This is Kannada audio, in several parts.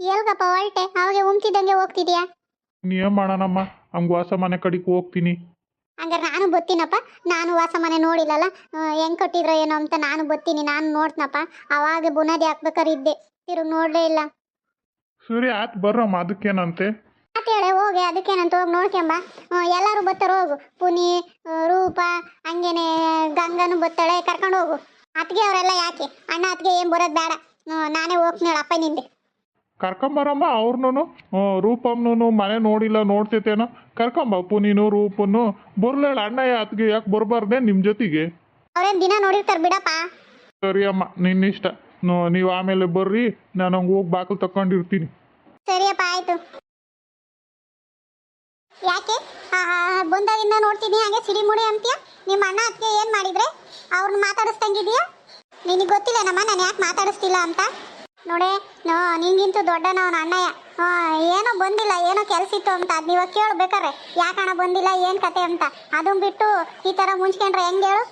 ಎಲ್ಗಪ್ಪ ಹೊರಟೆ. ಅವಾಗೆ ಉಮ್ತಿದ್ದಂಗೆ ಹೋಗ್ತಿದ್ಯಾ? ನೀ ಏನ್ ಮಾಡೋಣಮ್ಮ ಹಂಗೆ ವಾಸ ಮನೆ ಕಡೆಗೆ ಹೋಗ್ತೀನಿ. ಹಂಗಾರೆ ನಾನು ಬತ್ತಿನಪ್ಪ. ನಾನು ವಾಸ ಮನೆ ನೋಡಿಲ್ಲಲ್ಲ? ಹೆಂಗೆ ಕಟ್ಟಿದ್ರೋ ಏನೋ ಅಂತ ನಾನು ಬತ್ತೀನಿ ನಾನು ನೋಡ್ತನಪ್ಪ. ಅವಾಗ ಬುನಾದಿ ಹಾಕ್ಬೇಕಾರೆ ಇದ್ದೆ. ತಿರುಗಿ ನೋಡಲೇ ಇಲ್ಲ. ಸರಿ ಆಯ್ತು ಬರ್ರಮ್ಮ ಅದಕ್ಕೇನಂತೆ? ಹೇಳೆ ಹೋಗಿ ಅದಕ್ಕೇನಂತ ಹೋಗಿ ನೋಡ್ಕೊಂಬ. ಎಲ್ಲರೂ ಬರ್ತಾರೆ ಹೋಗು. ಪುನಿ ರೂಪ ಹಂಗೇನೆ ಗಂಗನು ಬತ್ತಾಳೆ ಕರ್ಕೊಂಡು ಹೋಗು. ಅತ್ತಿಗೆ ಅವರೆಲ್ಲ ಯಾಕೆ? ಅಣ್ಣ ಅತ್ತಿಗೆ ಏನು ಬರೋದು ಬೇಡ. ನಾನೇ ಹೋಗ್ತೀನಿ ಅಪ್ಪ ನಿಂದೆ ಕರ್ಕೊಂಬರಮ್ಮ ಅವ್ರನ್ನೂ? ರೂಪಮ್ನು ಮನೆ ನೋಡಿಲ್ಲ ನೋಡ್ತೈತೇನೋ ಕರ್ಕೊಂಬ ನೀನು ರೂಪನ್ನು ಬರ್ಲೇಳ ಅಣ್ಣ ಯಾತ್ಗೆ ಯಾಕೆ ಬರಬಾರ್ದೆ ನಿಮ್ಮ ಜೊತೆಗೆ? ಅವ್ರೇನು ದಿನ ನೋಡಿರ್ತಾರೆ ಬಿಡಪ್ಪ. ಸರಿ ಅಮ್ಮ ನಿನ್ನಿಷ್ಟ. ನೀವು ಆಮೇಲೆ ಬರ್ರಿ ನಾನು ಹಂಗೆ ಹೋಗಿ ಬಾಗಿಲು ತಕೊಂಡಿರ್ತೀನಿ ಸರಿಯಪ್ಪ ಆಯ್ತು. ಯಾಕೆ? ಬಂದಾಗಿಂದ ನೋಡ್ತೀನಿ ಹಾಗೆ ಸಿಡಿಮುಡಿ ಅಂತೀಯ? ನಿಮ್ಮ ಅಣ್ಣ ಅದಕ್ಕೆ ಏನು ಮಾಡಿದ್ರೆ? ಅವ್ರನ್ನ ಮಾತಾಡಿಸ್ದಂಗಿದೆಯಾ? ನಿನಗೆ ಗೊತ್ತಿಲ್ಲನಮ್ಮ ನಾನು ಯಾಕೆ ಮಾತಾಡಿಸ್ತಿಲ್ಲ ಅಂತ? ನೋಡೆ, ನೋ ದೊಡ್ಡನ ಅವನ ಅಣ್ಣಯ್ಯ. ಏನೋ ಬಂದಿಲ್ಲ, ಏನೋ ಕೆಲಸ ಇತ್ತು ಅಂತ. ಅದು ನೀವು ಕೇಳ್ಬೇಕಾರೆ ಯಾಕಣ್ಣ ಬಂದಿಲ್ಲ, ಏನು ಕತೆ ಅಂತ. ಅದನ್ನ ಬಿಟ್ಟು ಈ ಥರ ಮುಂಚ್ಕೊಂಡ್ರೆ ಹೆಂಗೆ ಹೇಳು?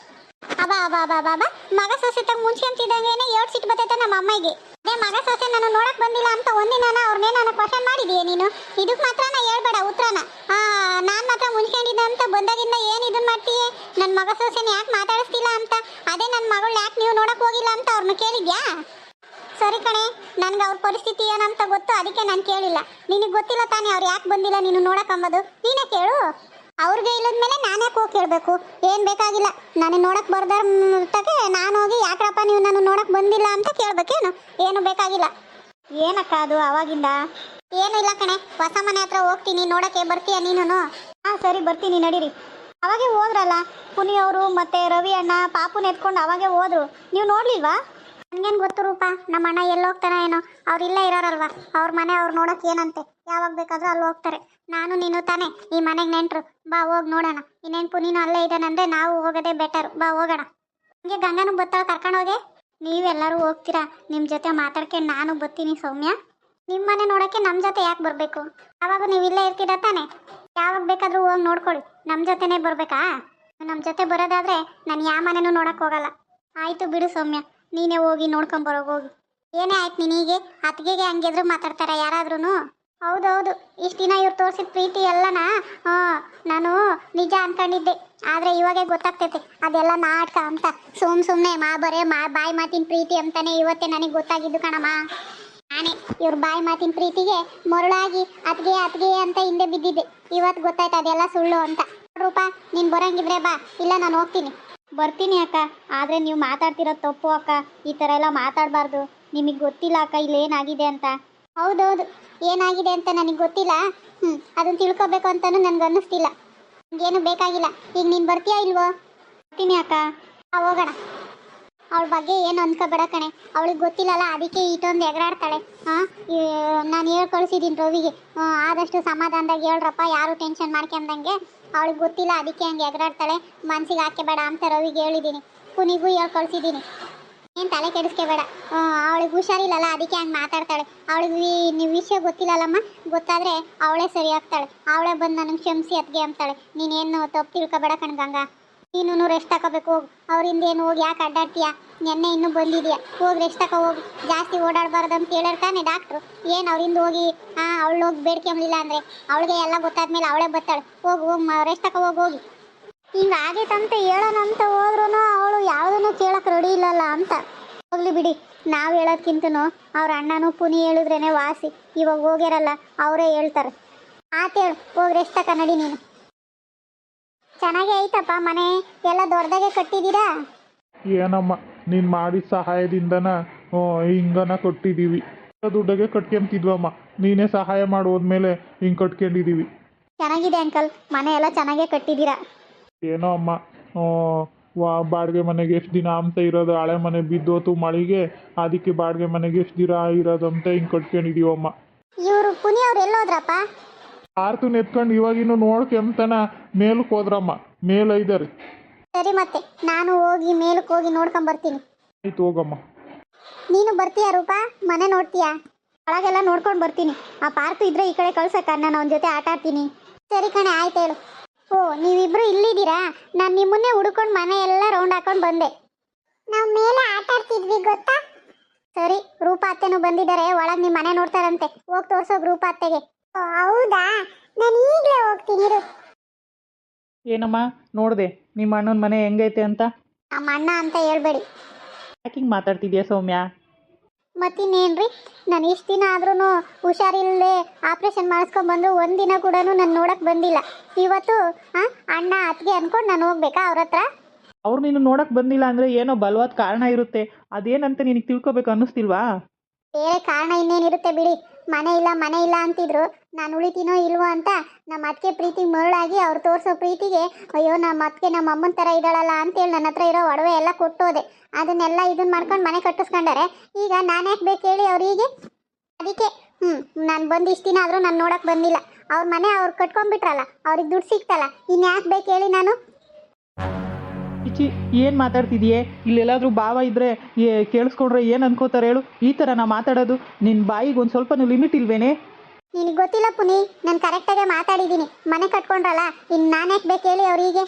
ಅಬಾ ಅಬಾ ಅಬಾ ಬಾಬಾ ಮಗ ಸೊಸೆ ತಂಗ ಮುಂಚ್ಕೊಂತಿದ್ದಂಗೆನೆ ಏಳು ಸಿಟ್ಟು ಬರ್ತೈತೆ ನಮ್ಮ ಅಮ್ಮಗೆ ಅದೇ ಮಗ ಸೊಸೆ ನಾನು ನೋಡಕ್ ಬಂದಿಲ್ಲ ಅಂತ ಒಂದಿನ ಅವ್ರನ್ನೇ ನಾನು ಕ್ವಶನ್ ಮಾಡಿದೀಯ ನೀನು? ಇದಕ್ಕೆ ಮಾತ್ರ ನಾ ಹೇಳ್ಬೇಡ ಉತ್ತರನ ನಾನು ಮಾತ್ರ ಮುಂಚ್ಕೊಂಡಿದ್ದೆ ಅಂತ ಬಂದಾಗಿಂದ ಏನು ಇದನ್ನ ಮಾಡ್ತೀಯ? ನನ್ನ ಮಗ ಸೊಸೆನ ಯಾಕೆ ಸರಿ ಕಣೆ, ನನ್ಗೆ ಅವ್ರ ಪರಿಸ್ಥಿತಿ ಏನಂತ ಗೊತ್ತು, ಅದಕ್ಕೆ ನಾನು ಕೇಳಿಲ್ಲ. ನಿನಗೆ ಗೊತ್ತಿಲ್ಲ ತಾನೇ, ಅವ್ರು ಯಾಕೆ ಬಂದಿಲ್ಲ ನೀನು ನೋಡಕ್ಕಂಬೋದು ನೀನೇ ಕೇಳು. ಅವ್ರಿಗೆ ಇಲ್ಲದ್ಮೇಲೆ ನಾನೇ ಹೋಗಿ ಕೇಳಬೇಕು? ಏನು ಬೇಕಾಗಿಲ್ಲ. ನಾನು ಬರ್ದಾರ ತಗೆ ನಾನು ಹೋಗಿ ಯಾಕಪ್ಪ ನೀವು ನಾನು ನೋಡಕ್ಕೆ ಬಂದಿಲ್ಲ ಅಂತ ಕೇಳಬೇಕೇನು? ಏನು ಬೇಕಾಗಿಲ್ಲ. ಏನಕ್ಕ ಅದು ಅವಾಗಿಂದ? ಏನು ಇಲ್ಲ ಕಣೆ, ಹೊಸ ಮನೆ ಹತ್ರ ಹೋಗ್ತೀನಿ, ನೋಡಕ್ಕೆ ಬರ್ತೀಯ ನೀನು ಹಾಂ, ಸರಿ, ಬರ್ತೀನಿ, ನಡೀರಿ. ಅವಾಗೆ ಹೋದ್ರಲ್ಲ, ಪುನಿಯವರು ಮತ್ತೆ ರವಿ ಅಣ್ಣ, ಪಾಪುನ ಎತ್ಕೊಂಡು ಅವಾಗೆ ಹೋದ್ರು. ನೀವು ನೋಡ್ಲಿಲ್ವಾ? ನನ್ಗೇನು ಗೊತ್ತು ರೂಪ? ನಮ್ಮ ಅಣ್ಣ ಎಲ್ಲಿ ಹೋಗ್ತಾನ ಏನೋ. ಅವ್ರು ಇಲ್ಲೇ ಇರೋರಲ್ವಾ? ಅವ್ರ ಮನೆ ಅವ್ರು ನೋಡಕ್ ಏನಂತೆ? ಯಾವಾಗ ಬೇಕಾದ್ರೂ ಅಲ್ಲಿ ಹೋಗ್ತಾರೆ. ನಾನು ನೀನು ತಾನೆ ಈ ಮನೆಗೆ ನೆಂಟ್ರು. ಬಾ, ಹೋಗ್ ನೋಡೋಣ. ಇನ್ನೇನು ಪುನೀನ ಅಲ್ಲೇ ಇದ್ದಾನಂದ್ರೆ ನಾವು ಹೋಗೋದೇ ಬೆಟರ್ ಬಾ, ಹೋಗೋಣ. ಹಂಗೆ ಗಂಗನು ಬತ್ತಾಳ ಕರ್ಕೊಂಡು ಹೋಗೆ? ನೀವೆಲ್ಲರೂ ಹೋಗ್ತೀರಾ? ನಿಮ್ಮ ಜೊತೆ ಮಾತಾಡ್ಕೆ ನಾನು ಬರ್ತೀನಿ ಸೌಮ್ಯ. ನಿಮ್ಮ ಮನೆ ನೋಡೋಕ್ಕೆ ನಮ್ಮ ಜೊತೆ ಯಾಕೆ ಬರಬೇಕು? ಯಾವಾಗ ನೀವು ಇಲ್ಲೇ ಇರ್ತೀರಾ ತಾನೆ? ಯಾವಾಗ ಬೇಕಾದರೂ ಹೋಗಿ ನೋಡ್ಕೊಳ್ಳಿ. ನಮ್ಮ ಜೊತೆನೇ ಬರಬೇಕಾ? ನಮ್ಮ ಜೊತೆ ಬರೋದಾದ್ರೆ ನಾನು ಯಾವ ಮನೆನೂ ನೋಡಕ್ಕೆ ಹೋಗಲ್ಲ. ಆಯಿತು ಬಿಡು ಸೌಮ್ಯ. ನೀನೇ ಹೋಗಿ ನೋಡ್ಕೊಂಬರೋಗಿ ಹೋಗಿ. ಏನೇ ಆಯ್ತು ನಿನಗೆ ಅತ್ತಿಗೆಗೆ ಹಂಗೆದ್ರು ಮಾತಾಡ್ತಾರೆ ಯಾರಾದ್ರೂ ಹೌದೌದು. ಇಷ್ಟು ದಿನ ಇವ್ರು ತೋರಿಸಿದ ಪ್ರೀತಿ ಎಲ್ಲನ? ನಾನು ನಿಜ ಅನ್ಕೊಂಡಿದ್ದೆ. ಆದರೆ ಇವಾಗೆ ಗೊತ್ತಾಗ್ತೈತೆ. ಅದೆಲ್ಲ ನಾಟಕ ಅಂತ. ಸುಮ್ ಸುಮ್ಮನೆ ಮಾ ಬರೇ ಮಾ ಬಾಯಿ ಮಾತಿನ ಪ್ರೀತಿ ಅಂತಾನೆ ಇವತ್ತೇ ನನಗೆ ಗೊತ್ತಾಗಿದ್ದು ಕಣಮ್ಮ. ನಾನೇ ಇವ್ರ ಬಾಯಿ ಮಾತಿನ ಪ್ರೀತಿಗೆ ಮರುಳಾಗಿ ಅತ್ಗೆ ಅತ್ಗೆ ಅಂತ ಹಿಂದೆ ಬಿದ್ದಿದ್ದೆ. ಇವತ್ತು ಗೊತ್ತಾಯ್ತು ಅದೆಲ್ಲ ಸುಳ್ಳು ಅಂತ. ರೂಪಾ, ನೀನು ಬರೋಂಗಿದ್ರೆ ಬಾ. ಇಲ್ಲ, ನಾನು ಹೋಗ್ತೀನಿ. ಬರ್ತೀನಿ ಅಕ್ಕ. ಆದರೆ ನೀವು ಮಾತಾಡ್ತಿರೋದು ತಪ್ಪು ಅಕ್ಕ. ಈ ಥರ ಎಲ್ಲ ಮಾತಾಡಬಾರ್ದು. ನಿಮಗೆ ಗೊತ್ತಿಲ್ಲ ಅಕ್ಕ ಇಲ್ಲಿ ಏನಾಗಿದೆ ಅಂತ. ಹೌದೌದು. ಏನಾಗಿದೆ ಅಂತ ನನಗೆ ಗೊತ್ತಿಲ್ಲ. ಹ್ಞೂ ಅದನ್ನು ತಿಳ್ಕೊಬೇಕು ಅಂತಲೂ ನನಗೆ ಅನ್ನಿಸ್ತಿಲ್ಲ. ಏನು ಬೇಕಾಗಿಲ್ಲ. ಈಗ ನೀನು ಬರ್ತೀಯಾ ಇಲ್ವೋ? ಬರ್ತೀನಿ ಅಕ್ಕ. ಆ, ಹೋಗೋಣ. ಅವಳ ಬಗ್ಗೆ ಏನು ಅನ್ಕೋಬೇಡ ಕಣೆ. ಅವಳಿಗೆ ಗೊತ್ತಿಲ್ಲಲ್ಲ ಅದಕ್ಕೆ ಇಷ್ಟೊಂದು ಎಗರಾಡ್ತಾಳೆ. ಹಾಂ ನಾನು ಹೇಳ್ಕೊಳ್ಸಿದ್ದೀನಿ ರವಿಗೆ. ಆದಷ್ಟು ಸಮಾಧಾನದಾಗ ಹೇಳ್ರಪ್ಪ ಯಾರು ಟೆನ್ಷನ್ ಮಾಡ್ಕೊಂಡಂಗೆ. ಅವಳಿಗೆ ಗೊತ್ತಿಲ್ಲ, ಅದಕ್ಕೆ ಹಂಗೆ ಎಗರಾಡ್ತಾಳೆ. ಮನ್ಸಿಗೆ ಹಾಕ್ಯಬೇಡ ಅಂತ ರವಿಗೆ ಹೇಳಿದ್ದೀನಿ ಕುನಿಗೂ ಹೇಳಿ ಕಳಿಸಿದ್ದೀನಿ ಏನು ತಲೆ ಕೆಡಿಸ್ಕೋಬೇಡ ಅವಳಿಗೆ ಹುಷಾರಿಲ್ಲಲ್ಲ, ಅದಕ್ಕೆ ಹಂಗೆ ಮಾತಾಡ್ತಾಳೆ. ಅವಳಿಗೆ ನೀವು ವಿಷಯ ಗೊತ್ತಿಲ್ಲಲ್ಲಮ್ಮ? ಗೊತ್ತಾದರೆ ಅವಳೇ ಸರಿ ಆಗ್ತಾಳೆ. ಅವಳೇ ಬಂದು ನನಗೆ ಕ್ಷಮಿಸಿ ಅತ್ಗೆ ಅಂತಾಳೆ. ನೀನೇನು ತಪ್ಪು ತಿಳ್ಕೊಬೇಡ ಕಣ್ಗಂಗ ನೀನು ರೆಸ್ಟ್ ತಗೋಬೇಕು, ಹೋಗು. ಅವರಿಂದ ಏನು ಹೋಗಿ ಯಾಕೆ ಅಡ್ಡಾಡ್ತೀಯ? ನೆನ್ನೆ ಇನ್ನೂ ಬಂದಿದ್ಯಾ? ಹೋಗಿ ರೆಸ್ಟ್ ತಗೋ ಹೋಗಿ. ಜಾಸ್ತಿ ಓಡಾಡಬಾರ್ದು ಅಂತ ಹೇಳಿರ್ತಾನೆ ಡಾಕ್ಟ್ರು ಏನು ಅವ್ರಿಂದ ಹೋಗಿ ಹಾಂ ಅವಳು ಹೋಗಿ ಬೇಡ್ಕೊಂಬ್ಲಿಲ್ಲ ಅಂದರೆ? ಅವಳಿಗೆ ಎಲ್ಲ ಗೊತ್ತಾದ್ಮೇಲೆ ಅವಳೇ ಬರ್ತಾಳೆ. ಹೋಗಿ ಹೋಗಿ ರೆಸ್ಟ್ ತಗೋ ಹೋಗಿ ಹೋಗಿ. ಹಿಂಗೆ ಆಗೈತಂತ ಹೇಳೋಣ ಅಂತ ಹೋದ್ರೂ ಅವಳು ಯಾವುದನ್ನು ಕೇಳಕ್ಕೆ ರೆಡಿ ಇಲ್ಲಲ್ಲ ಅಂತ. ಹೋಗ್ಲಿ ಬಿಡಿ. ನಾವು ಹೇಳೋದ್ಕಿಂತನೂ ಅವ್ರ ಅಣ್ಣನೂ ಪುನಿ ಹೇಳಿದ್ರೇ ವಾಸಿ. ಇವಾಗ ಹೋಗ್ಯಾರಲ್ಲ, ಅವರೇ ಹೇಳ್ತಾರೆ. ಆತೇಳು ಹೋಗಿ ರೆಸ್ಟ್ ತಕ, ನಡಿ ನೀನು. ಚೆನ್ನಾಗೇ ಐತಪ್ಪ ಮನೆ. ಎಲ್ಲ ದೊಡ್ಡದಾಗೆ ಕಟ್ಟಿದ್ದೀರಾ? ಏನಮ್ಮ ನೀನ್ ಮಾಡಿದ ಸಹಾಯದಿಂದನ? ಹಿಂಗನ ಕಟ್ಟಿದೀವಿ ದುಡ್ಡಗೆ ಕಟ್ಕೊಂತಿದ್ವಮ್ಮ. ನೀನೇ ಸಹಾಯ ಮಾಡೋದ್ಮೇಲೆ ಹಿಂಗ್ ಕಟ್ಕೊಂಡಿದೀವಿ ಚೆನ್ನಾಗಿದೆ ಅಂಕಲ್. ಮನೆ ಎಲ್ಲ ಚೆನ್ನಾಗೇ ಕಟ್ಟಿದ್ದೀರಾ? ಏನೋ ಅಮ್ಮ ವಾ ಬಾಡಿಗೆ ಮನೆಗೆ ಎಷ್ಟು ದಿನ ಅಂತ ಇರೋದು ಹಳೆ ಮನೆ ಬಿದ್ದೋತು ಮಳೆಗೆ ಅದಕ್ಕೆ ಬಾಡಿಗೆ ಮನೆಗೆ ಎಷ್ಟು ದಿನ ಇರೋದಂತ ಹಿಂಗ್ ಕಟ್ಕೊಂಡಿದ್ದೀವಮ್ಮ ಇವರು ಪುನಿ ಅವ್ರು ಎಲ್ಲೋದ್ರಪ್ಪ? ಆರ್ತು ಎತ್ಕೊಂಡು ಇವಾಗಿನ್ನು ನೋಡ್ಕೊಂತನ ಮೇಲಕ್ಕೆ ಹೋದ್ರಮ್ಮ. ಮೇಲ್ ಐದರಿ. ಸರಿ ಮತ್ತೆ ನಾನು ಹೋಗಿ ಮೇಲಕ್ಕೆ ಹೋಗಿ ನೋಡ್ಕೊಂಡ್ ಬರ್ತೀನಿ. ಆಯ್ತು ಹೋಗಮ್ಮ. ನೀನು ಬರ್ತೀಯಾ ರೂಪಾ? ಮನೆ ನೋಡ್ತೀಯಾ? ಒಳಗೆಲ್ಲ ನೋಡ್ಕೊಂಡ್ ಬರ್ತೀನಿ. ಆ ಪಾರ್ಕ್ ಇದ್ರೆ ಈ ಕಡೆ ಕಳ್ಸಕ್ಕ ನಾನು ಅವನ ಜೊತೆ ಆಟ ಆಡ್ತೀನಿ. ಸರಿ ಕಣೆ ಆಯ್ತು ಹೇಳು. ಓ ನೀವಿಬ್ರು ಇಲ್ಲಿದ್ದೀರಾ? ನಾನು ನಿಮ್ಮನ್ನೇ ಹುಡ್ಕೊಂಡು ಮನೆ ಎಲ್ಲ ರೌಂಡ್ ಹಾಕೊಂಡು ಬಂದೆ. ನಾವು ಮೇಲೆ ಆಟ ಆಡ್ತಿದ್ವಿ ಗೊತ್ತಾ? ಸರಿ ರೂಪ ಅತ್ತೆನೂ ಬಂದಿದ್ದಾರೆ. ಒಳಗೆ ನಿಮ್ಮ ಮನೆ ನೋಡ್ತಾರಂತೆ. ಹೋಗಿ ತೋರ್ಸೋಗ ರೂಪ ಅತ್ತೆಗೆ. ಹೌದಾ? ನಾನು ಈಗಲೇ ಹೋಗ್ತೀನಿ ಇರು. ಏನಮ್ಮ? ನೋಡಿದೆ ನಿಮ್ಮ ಅಣ್ಣನ ಮನೆ ಹೆಂಗೈತೆ ಅಂತ? ನಮ್ಮ ಅಣ್ಣ ಅಂತ ಹೇಳ್ಬೇಡಿ. ಯಾಕಿಂಗ್ ಮಾತಾಡ್ತಿದ್ಯಾ ಸೌಮ್ಯ? ಮತ್ತಿನ್ನೇನ್ರಿ? ನಾನು ಇಷ್ಟು ದಿನ ಆದ್ರೂ ಹುಷಾರಿಲ್ಲದೆ ಆಪ್ರೇಷನ್ ಮಾಡಿಸ್ಕೊಂಡ್ಬಂದು ಒಂದಿನ ಕೂಡ ನಾನು ನೋಡಕ್ ಬಂದಿಲ್ಲ. ಇವತ್ತು ಆ, ಅಣ್ಣ ಅತ್ತಿಗೆ ಅನ್ಕೊಂಡು ನಾನು ಹೋಗ್ಬೇಕಾ ಅವ್ರ ಹತ್ರ? ಅವ್ರು ನೀನು ನೋಡಕ್ ಬಂದಿಲ್ಲ ಅಂದ್ರೆ ಏನೋ ಬಲವಾದ ಕಾರಣ ಇರುತ್ತೆ. ಅದೇನಂತ ನಿನಗೆ ತಿಳ್ಕೊಬೇಕು ಅನ್ನಿಸ್ತಿಲ್ವಾ? ಬೇರೆ ಕಾರಣ ಇನ್ನೇನಿರುತ್ತೆ ಬಿಡಿ. ಮನೆ ಇಲ್ಲ ಮನೆ ಇಲ್ಲ ಅಂತಿದ್ರು, ನಾನು ಉಳಿತೀನೋ ಇಲ್ವೋ ಅಂತ ನಮ್ಮ ಅತ್ತಿಗೆ ಪ್ರೀತಿ ಮರಳಾಗಿ ಅವ್ರು ತೋರಿಸೋ ಪ್ರೀತಿಗೆ, ಅಯ್ಯೋ ನಮ್ಮ ಅತ್ತಿಗೆ ನಮ್ಮ ಅಮ್ಮನ ಥರ ಇದ್ದಾಳಲ್ಲ ಅಂತೇಳಿ ನನ್ನ ಹತ್ರ ಇರೋ ಒಡವೆ ಎಲ್ಲ ಕೊಟ್ಟೋದೆ. ಅದನ್ನೆಲ್ಲ ಇದನ್ನ ಮಾಡ್ಕೊಂಡು ಮನೆ ಕಟ್ಟಿಸ್ಕೊಂಡಾರೆ. ಈಗ ನಾನು ಯಾಕೆ ಬೇಕು ಹೇಳಿ ಅವ್ರಿಗೆ? ಅದಕ್ಕೆ ಹ್ಞೂ ನಾನು ಬಂದು ಇಷ್ಟು ದಿನ ಆದರೂ ನಾನು ನೋಡೋಕೆ ಬಂದಿಲ್ಲ. ಅವ್ರ ಮನೆ ಅವ್ರು ಕಟ್ಕೊಂಡ್ಬಿಟ್ರಲ್ಲ, ಅವ್ರಿಗೆ ದುಡ್ಡು ಸಿಗ್ತಲ್ಲ, ಇನ್ಯಾಕೆ ಯಾಕೆ ಬೇಕು ಹೇಳಿ ನಾನು? ಇಚ್ಚಿ ಏನು ಮಾತಾಡ್ತಿದ್ಯೆ? ಇಲ್ಲೆಲ್ಲಾದ್ರೂ ಭಾವ ಇದ್ದರೆ ಕೇಳಿಸ್ಕೊಂಡ್ರೆ ಏನು ಅನ್ಕೋತಾರೆ ಹೇಳು? ಈ ಥರ ನಾ ಮಾತಾಡೋದು ನಿನ್ನ ಬಾಯಿಗೆ ಒಂದು ಸ್ವಲ್ಪ ಲಿಮಿಟ್ ಇಲ್ವೇನೆ? ನಿನಗೆ ಗೊತ್ತಿಲ್ಲ ಪುನಿ ನಾನು ಕರೆಕ್ಟಾಗೆ ಮಾತಾಡಿದ್ದೀನಿ ಮನೆ ಕಟ್ಕೊಂಡ್ರಲ್ಲ ಇನ್ನು ನಾನು ಯಾಕೆ ಬೇಕು ಹೇಳಿ ಅವರಿಗೆ.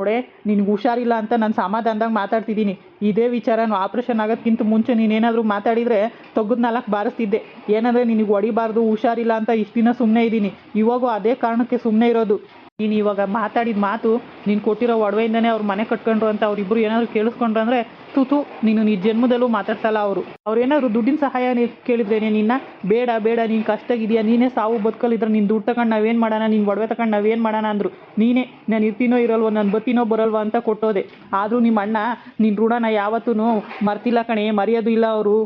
ನೋಡೆ ನಿನ್ಗೆ ಹುಷಾರಿಲ್ಲ ಅಂತ ನಾನು ಸಮಾಧಾನದಾಗ ಮಾತಾಡ್ತಿದ್ದೀನಿ ಇದೇ ವಿಚಾರ ಆಪ್ರೇಷನ್ ಆಗೋದಕ್ಕಿಂತ ಮುಂಚೆ ನೀನೇನಾದರೂ ಮಾತಾಡಿದರೆ ತೊಗ್ದು ನಾಲ್ಕು ಬಾರಿಸ್ತಿದ್ದೆ. ಏನಂದರೆ ನಿನಗೆ ಹೊಡಿಬಾರ್ದು ಹುಷಾರಿಲ್ಲ ಅಂತ ಇಷ್ಟು ದಿನ ಸುಮ್ಮನೆ ಇದ್ದೀನಿ ಇವಾಗೂ ಅದೇ ಕಾರಣಕ್ಕೆ ಸುಮ್ಮನೆ ಇರೋದು. ನೀನು ಇವಾಗ ಮಾತಾಡಿದ ಮಾತು ನೀನು ಕೊಟ್ಟಿರೋ ಒಡವೆಯಿಂದನೇ ಅವ್ರು ಮನೆ ಕಟ್ಕೊಂಡ್ರು ಅಂತ ಅವ್ರಿಬ್ರು ಏನಾದ್ರು ಕೇಳಿಸ್ಕೊಂಡ್ರು ಅಂದರೆ ತೂತು ನೀನು ನೀ ಜನ್ಮದಲ್ಲೂ ಮಾತಾಡ್ಸಲ್ಲ ಅವರು. ಅವ್ರು ಏನಾದ್ರು ದುಡ್ಡಿನ ಸಹಾಯ ಕೇಳಿದ್ರೇನೆ ನಿನ್ನ ಬೇಡ ಬೇಡ, ನೀನು ಕಷ್ಟಾಗಿದೆಯಾ, ನೀನೇ ಸಾವು ಬದುಕಲಿದ್ರೆ ನಿನ್ ದುಡ್ಡು ತಗೊಂಡು ನಾವೇನು ಮಾಡೋಣ, ನೀನು ಒಡವೆ ತಗೊಂಡು ನಾವೇನು ಮಾಡೋಣ ಅಂದರು. ನೀನೇ, ನಾನು ಇರ್ತೀನೋ ಇರಲ್ವೋ, ನಾನು ಬತ್ತೀನೋ ಬರಲ್ವೋ ಅಂತ ಕೊಟ್ಟೋದೆ. ಆದರೂ ನಿಮ್ಮ ಅಣ್ಣ ನಿನ್ನ ಋಣನ ಯಾವತ್ತೂ ಮರ್ತಿಲ್ಲ ಕಣೆ, ಮರೆಯೋದು ಇಲ್ಲ ಅವರು.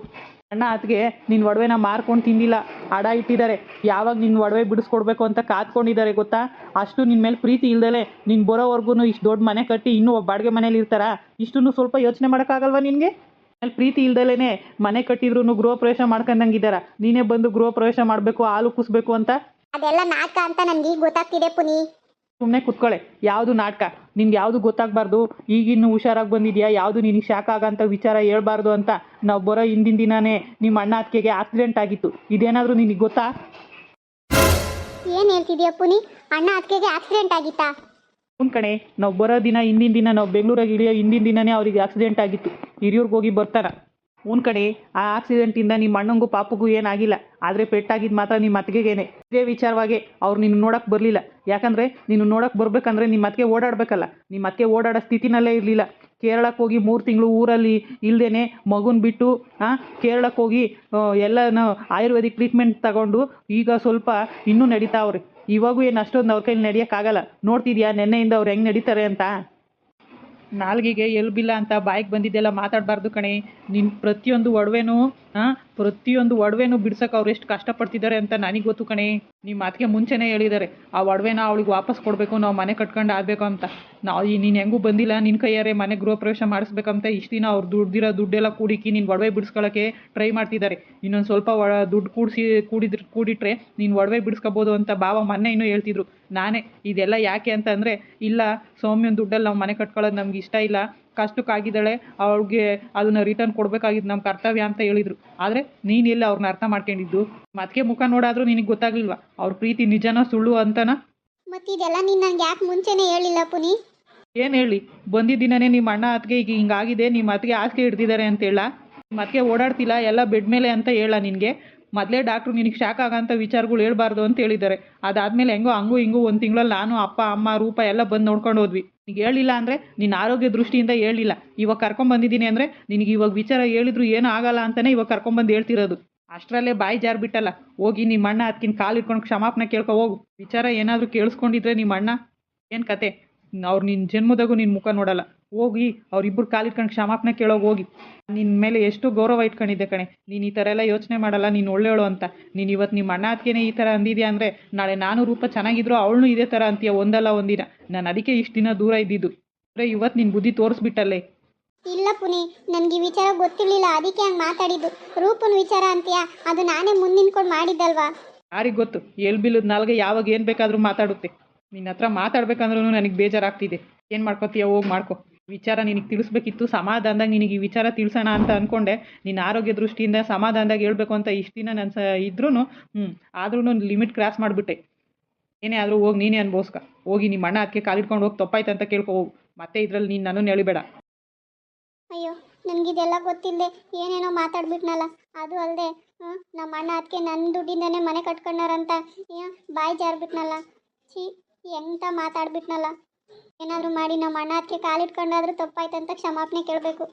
ಅಣ್ಣ ಅದಕ್ಕೆ ನಿನ್ನ ಒಡವೆನ ಮಾರ್ಕೊಂಡು ತಿಂದಿಲ್ಲ. ಅಡ ಇಟ್ಟಿದ್ದಾರೆ. ಯಾವಾಗ ನಿನ್ನ ಒಡವೆ ಬಿಡಿಸ್ಕೊಡ್ಬೇಕು ಅಂತ ಕಾದ್ಕೊಂಡಿದ್ದಾರೆ ಗೊತ್ತಾ? ಅಷ್ಟು ನಿನ್ನ ಮೇಲೆ ಪ್ರೀತಿ ಇಲ್ದಲೆ ನೀನು ಬರೋವರೆಗೂ ಇಷ್ಟು ದೊಡ್ಡ ಮನೆ ಕಟ್ಟಿ ಇನ್ನೂ ಬಾಡಿಗೆ ಮನೇಲಿ ಇರ್ತಾರಾ? ಇಷ್ಟನ್ನು ಸ್ವಲ್ಪ ಯೋಚನೆ ಮಾಡೋಕ್ಕಾಗಲ್ವಾ ನಿನಗೆ? ಅಲ್ಲಿ ಪ್ರೀತಿ ಇಲ್ದಲೇ ಮನೆ ಕಟ್ಟಿದ್ರು ಗೃಹ ಪ್ರವೇಶ ಮಾಡ್ಕೊಂಡಂಗಿದ್ದಾರ? ನೀನೇ ಬಂದು ಗೃಹ ಪ್ರವೇಶ ಮಾಡಬೇಕು, ಹಾಲು ಕುಸ್ಬೇಕು ಅಂತ? ಅದೆಲ್ಲ ನಾಟಕ ಅಂತ ನನಗೆ ಗೊತ್ತಾಗ್ತಿದೆ ಪುನಿ. ಸುಮ್ಮನೆ ಕುತ್ಕೊಳ್ಳೆ ಯಾವುದು ನಾಟಕ? ನಿನ್ಗೆ ಯಾವುದು ಗೊತ್ತಾಗಬಾರ್ದು? ಈಗಿನ್ನು ಹುಷಾರಾಗಿ ಬಂದಿದ್ಯಾ? ಯಾವುದು ನಿನಗೆ ಶಾಕ್ ಆಗೋಂಥ ವಿಚಾರ ಹೇಳ್ಬಾರ್ದು ಅಂತ ನಾವು ಬರೋ ಹಿಂದಿನ ದಿನನೇ ನಿಮ್ಮ ಅಣ್ಣ ಅತ್ತಿಗೆಗೆ ಆಕ್ಸಿಡೆಂಟ್ ಆಗಿತ್ತು. ಇದೇನಾದರೂ ನಿನಗೆ ಗೊತ್ತಾ? ಏನು ಹೇಳ್ತಿದ್ಯಾ ಪುನಿ? ಅಣ್ಣ ಅತ್ತಿಗೆಗೆ ಆಕ್ಸಿಡೆಂಟ್ ಆಗಿತ್ತಾ? ಒಂದು ಕಣೆ ನಾವು ಬರೋ ದಿನ ಹಿಂದಿನ ದಿನ ನಾವು ಬೆಂಗಳೂರಾಗ ಇಳಿಯೋ ಹಿಂದಿನ ದಿನನೇ ಅವ್ರಿಗೆ ಆಕ್ಸಿಡೆಂಟ್ ಆಗಿತ್ತು. ಹಿರಿಯೂರಿಗೆ ಹೋಗಿ ಬರ್ತಾರ ಒಂದು ಕಡೆ, ಆ ಆಕ್ಸಿಡೆಂಟಿಂದ ನಿಮ್ಮ ಅಣ್ಣಂಗೂ ಪಾಪಗೂ ಏನಾಗಿಲ್ಲ. ಆದರೆ ಪೆಟ್ಟಾಗಿದ್ದು ಮಾತ್ರ ನಿಮ್ಮ ಅತ್ತಿಗೆಗೇನೆ. ಇದೇ ವಿಚಾರವಾಗಿ ಅವ್ರು ನಿನ್ನ ನೋಡಕ್ಕೆ ಬರಲಿಲ್ಲ. ಯಾಕಂದರೆ ನೀನು ನೋಡಕ್ಕೆ ಬರಬೇಕಂದ್ರೆ ನಿಮ್ಮ ಅತ್ತಿಗೆ ಓಡಾಡಬೇಕಲ್ಲ. ನಿಮ್ಮ ಅತ್ತಿಗೆ ಓಡಾಡೋ ಸ್ಥಿತಿನಲ್ಲೇ ಇರಲಿಲ್ಲ. ಕೇರಳಕ್ಕೆ ಹೋಗಿ ಮೂರು ತಿಂಗಳು ಊರಲ್ಲಿ ಇಲ್ಲದೇ ಮಗುನ ಬಿಟ್ಟು, ಆ ಕೇರಳಕ್ಕೆ ಹೋಗಿ ಎಲ್ಲನೂ ಆಯುರ್ವೇದಿಕ್ ಟ್ರೀಟ್ಮೆಂಟ್ ತಗೊಂಡು ಈಗ ಸ್ವಲ್ಪ ಇನ್ನೂ ನಡೀತಾವ್ರಿ. ಇವಾಗೂ ಏನು ಅಷ್ಟೊಂದು ಅವ್ರ ಕೈಲಿ ನಡೆಯೋಕ್ಕಾಗಲ್ಲ. ನೋಡ್ತಿದ್ಯಾ, ನೆನ್ನೆಯಿಂದ ಅವ್ರು ಹೆಂಗೆ ನಡೀತಾರೆ ಅಂತ? ನಾಲ್ಗಿಗೆ ಎಲ್ಬಿಲ್ಲ ಅಂತ ಬಾಯಿಗೆ ಬಂದಿದ್ದೆಲ್ಲ ಮಾತಾಡಬಾರ್ದು ಕಣೆ. ನಿನ್ನ ಪ್ರತಿಯೊಂದು ಒಡವೆನೂ ಪ್ರತಿಯೊಂದು ಒಡವೆನೂ ಬಿಡ್ಸೋಕೆ ಅವ್ರು ಎಷ್ಟು ಕಷ್ಟಪಡ್ತಿದ್ದಾರೆ ಅಂತ ನನಗೆ ಗೊತ್ತು ಕಣೆ. ನಿಮ್ಮ ಮಾತಿಗೆ ಮುಂಚೆನೇ ಹೇಳಿದ್ದಾರೆ ಆ ಒಡವೆನ ಅವಳಿಗೆ ವಾಪಸ್ ಕೊಡಬೇಕು, ನಾವು ಮನೆ ಕಟ್ಕೊಂಡು ಆಗಬೇಕು ಅಂತ. ನಾವು ಈ ನೀನು ಹೆಂಗೂ ಬಂದಿಲ್ಲ ನಿನ್ನ ಕೈಯಾರೆ ಮನೆ ಗೃಹ ಪ್ರವೇಶ ಮಾಡಿಸ್ಬೇಕಂತ ಇಷ್ಟು ದಿನ ಅವ್ರು ದುಡ್ದಿರೋ ದುಡ್ಡೆಲ್ಲ ಕೂಡಿಕ್ಕಿ ನೀನು ಒಡವೆ ಬಿಡಿಸ್ಕೊಳ್ಳೋಕ್ಕೆ ಟ್ರೈ ಮಾಡ್ತಿದ್ದಾರೆ ಇನ್ನೊಂದು ಸ್ವಲ್ಪ ದುಡ್ಡು ಕೂಡಿಸಿ, ಕೂಡಿದ್ರೆ, ಕೂಡಿಟ್ರೆ ನೀನು ಒಡವೆ ಬಿಡಿಸ್ಕೋಬೋದು ಅಂತ ಭಾವ ಮೊನ್ನೆ ಇನ್ನೂ ಹೇಳ್ತಿದ್ರು. ನಾನೇ, ಇದೆಲ್ಲ ಯಾಕೆ ಅಂತ ಅಂದರೆ, ಇಲ್ಲ, ಸೌಮ್ಯನ ದುಡ್ಡಲ್ಲಿ ನಾವು ಮನೆ ಕಟ್ಕೊಳ್ಳೋದು ನಮ್ಗೆ ಇಷ್ಟ ಇಲ್ಲ ಕಷ್ಟಕ್ಕಾಗಿದ್ದಾಳೆ ಅವ್ಳಿಗೆ ಅದನ್ನ ರಿಟರ್ನ್ ಕೊಡಬೇಕಾಗಿದ್ದು ನಮ್ಮ ಕರ್ತವ್ಯ ಅಂತ ಹೇಳಿದರು. ಆದರೆ ನೀನು ಎಲ್ಲ ಅವ್ರನ್ನ ಅರ್ಥ ಮಾಡ್ಕೊಂಡಿದ್ದು? ಮತ್ತೆ ಮುಖ ನೋಡಾದರೂ ನಿನಗೆ ಗೊತ್ತಾಗ್ಲಿಲ್ವಾ? ಅವ್ರ ಪ್ರೀತಿ ನಿಜನೋ ಸುಳ್ಳು ಅಂತನಾ? ಮತ್ತಿದೆಲ್ಲ ನೀನು ನನಗೆ ಯಾಕೆ ಮುಂಚೆನೇ ಹೇಳಿಲ್ಲ ಪುನಿ ಏನು ಹೇಳಿ? ಬಂದಿದ್ದಿನೇ ನಿಮ್ಮ ಅಣ್ಣ ಅತ್ತಿಗೆ ಈಗ ಹಿಂಗಾಗಿದೆ ನಿಮ್ಮ ಅತ್ತಿಗೆ ಹಾಸಿಗೆ ಹಿಡ್ದಿದ್ದಾರೆ ಅಂತ ಹೇಳ? ನಿಮ್ಮ ಅತ್ತಿಗೆ ಓಡಾಡ್ತಿಲ್ಲ ಎಲ್ಲ ಬೆಡ್ ಮೇಲೆ ಅಂತ ಹೇಳ ನಿನಗೆ? ಮೊದಲೇ ಡಾಕ್ಟ್ರು ನಿನಗೆ ಶಾಕ್ ಆಗೋಂಥ ವಿಚಾರಗಳು ಹೇಳ್ಬಾರ್ದು ಅಂತ ಹೇಳಿದ್ದಾರೆ. ಅದಾದಮೇಲೆ ಹೆಂಗೋ ಹಂಗೂ ಹಿಂಗೂ ಒಂದು ತಿಂಗಳಲ್ಲಿ ನಾನು, ಅಪ್ಪ, ಅಮ್ಮ, ರೂಪ ಎಲ್ಲ ಬಂದು ನೋಡ್ಕೊಂಡು ಹೋದ್ವಿ. ಈಗ ಹೇಳಿಲ್ಲ ಅಂದರೆ ನಿನ್ನ ಆರೋಗ್ಯ ದೃಷ್ಟಿಯಿಂದ ಹೇಳಿಲ್ಲ. ಇವಾಗ ಕರ್ಕೊಂಬಂದಿದ್ದೀನಿ ಅಂದರೆ ನಿನಗೆ ಇವಾಗ ವಿಚಾರ ಹೇಳಿದ್ರು ಏನೂ ಆಗಲ್ಲ ಅಂತಲೇ ಇವಾಗ ಕರ್ಕೊಂಬಂದು ಹೇಳ್ತಿರೋದು. ಅಷ್ಟರಲ್ಲೇ ಬಾಯಿ ಜಾರು ಬಿಟ್ಟಲ್ಲ. ಹೋಗಿ ನಿಮ್ಮ ಅಣ್ಣ ಅದಕ್ಕಿಂತ ಕಾಲು ಇಟ್ಕೊಂಡು ಕ್ಷಮಾಪಣೆ ಕೇಳ್ಕೊ ಹೋಗು. ವಿಚಾರ ಏನಾದರೂ ಕೇಳಿಸ್ಕೊಂಡಿದ್ರೆ ನಿಮ್ಮ ಅಣ್ಣ. ಏನು ಕತೆ? ಅವ್ರು ನಿನ್ನ ಜನ್ಮದಾಗೂ ನಿನ್ನ ಮುಖ ನೋಡಲ್ಲ. ಹೋಗಿ ಅವರಿಬ್ಬರು ಕಾಲಿಟ್ಕೊಂಡು ಕ್ಷಮಾಪಣೆ ಕೇಳೋಗಿ ಹೋಗಿ. ನಿನ್ನ ಮೇಲೆ ಎಷ್ಟು ಗೌರವ ಇಟ್ಕೊಂಡಿದ್ದೆ ಕಣೆ. ನೀನು ಈ ಥರ ಎಲ್ಲ ಯೋಚನೆ ಮಾಡಲ್ಲ ನೀನು ಒಳ್ಳೆಯವಳು ಅಂತ. ನೀನು ಇವತ್ತು ನಿಮ್ಮ ಅಣ್ಣ ಅದಕ್ಕೇನೆ ಈ ಥರ ಅಂದಿದ್ಯಾ ಅಂದರೆ ನಾಳೆ ನಾನು ರೂಪ ಚೆನ್ನಾಗಿದ್ರು ಅವಳನ್ನು ಇದೇ ಥರ ಅಂತೀಯ ಒಂದಲ್ಲ ಒಂದಿನ. ನಾನು ಅದಕ್ಕೆ ಇಷ್ಟು ದಿನ ದೂರ ಇದ್ದಿದ್ದು. ಅಂದರೆ ಇವತ್ತು ನಿನ್ನ ಬುದ್ಧಿ ತೋರಿಸ್ಬಿಟ್ಟಲ್ಲೇ. ಇಲ್ಲ ಪುನಿ ನನಗೆ ಈ ವಿಚಾರ ಗೊತ್ತಿರಲಿಲ್ಲ ಅದಕ್ಕೆ ಹಂಗೆ ಮಾತಾಡಿದ್ದು. ರೂಪನ ವಿಚಾರ ಅಂತೀಯಾ ಅದು ನಾನೇ ಮುಂದಿನ್ಕೊಂಡು ಮಾಡಿದ್ದಲ್ವಾ? ಯಾರಿಗೆ ಗೊತ್ತು? ಎಲ್ ಬಿಲ್ಲದ ನಾಲ್ಗೆ ಯಾವಾಗ ಏನು ಬೇಕಾದರೂ ಮಾತಾಡುತ್ತೆ. ನಿನ್ನ ಹತ್ರ ಮಾತಾಡ್ಬೇಕಂದ್ರೂ ನನಗೆ ಬೇಜಾರಾಗ್ತಿದೆ. ಏನು ಮಾಡ್ಕೋತೀಯ ಹೋಗಿ ಮಾಡ್ಕೊ. ವಿಚಾರ ನಿನಗೆ ತಿಳಿಸ್ಬೇಕಿತ್ತು, ಸಮಾಧಾನದಾಗ ನಿನಗೆ ಈ ವಿಚಾರ ತಿಳಿಸೋಣ ಅಂತ ಅಂದ್ಕೊಂಡೆ ನಿನ್ನ ಆರೋಗ್ಯ ದೃಷ್ಟಿಯಿಂದ ಸಮಾಧಾನದಾಗ ಹೇಳ್ಬೇಕು ಅಂತ ಇಷ್ಟು ದಿನ ನನ್ನ ಸ ಇದ್ರೂ ಹ್ಞೂ ಆದ್ರೂ ಲಿಮಿಟ್ ಕ್ರಾಸ್ ಮಾಡಿಬಿಟ್ಟೆ. ಏನೇ ಆದರೂ ಹೋಗಿ, ನೀನೇ ಅನ್ಬೋಸ್ಕ ಹೋಗಿ ನಿಮ್ಮ ಅಣ್ಣ ಅದಕ್ಕೆ ಕಾಲಿಟ್ಕೊಂಡು ಹೋಗಿ, ತಪ್ಪಾಯ್ತು ಅಂತ ಕೇಳ್ಕೊ ಹೋಗು. ಮತ್ತೆ ಇದರಲ್ಲಿ ನೀನು ನನ್ನನ್ನು ಹೇಳಿಬೇಡ. ಅಯ್ಯೋ, ನನಗಿದೆಲ್ಲ ಗೊತ್ತಿಲ್ಲದೆ ಏನೇನೋ ಮಾತಾಡ್ಬಿಟ್ನಲ್ಲ. ಅದು ಅಲ್ಲದೆ ನಮ್ಮ ಅಣ್ಣ ಅದಕ್ಕೆ ನನ್ನ ದುಡ್ಡಿಂದನೇ ಮನೆ ಕಟ್ಕೊಂಡಾರಂತ ಬಾಯಿ ಜಾರ್ಬಿಟ್ನಲ್ಲ. ಛೀ, ಎಂತ ಮಾತಾಡ್ಬಿಟ್ನಲ್ಲ. ಏನಾದರೂ ಮಾಡಿ ನಮ್ಮ ಅಣ್ಣ ಅದಕ್ಕೆ ಕಾಲಿಟ್ಕೊಂಡಾದ್ರೂ ಅಂತ ಕ್ಷಮಾಪಣೆ ಕೇಳಬೇಕು.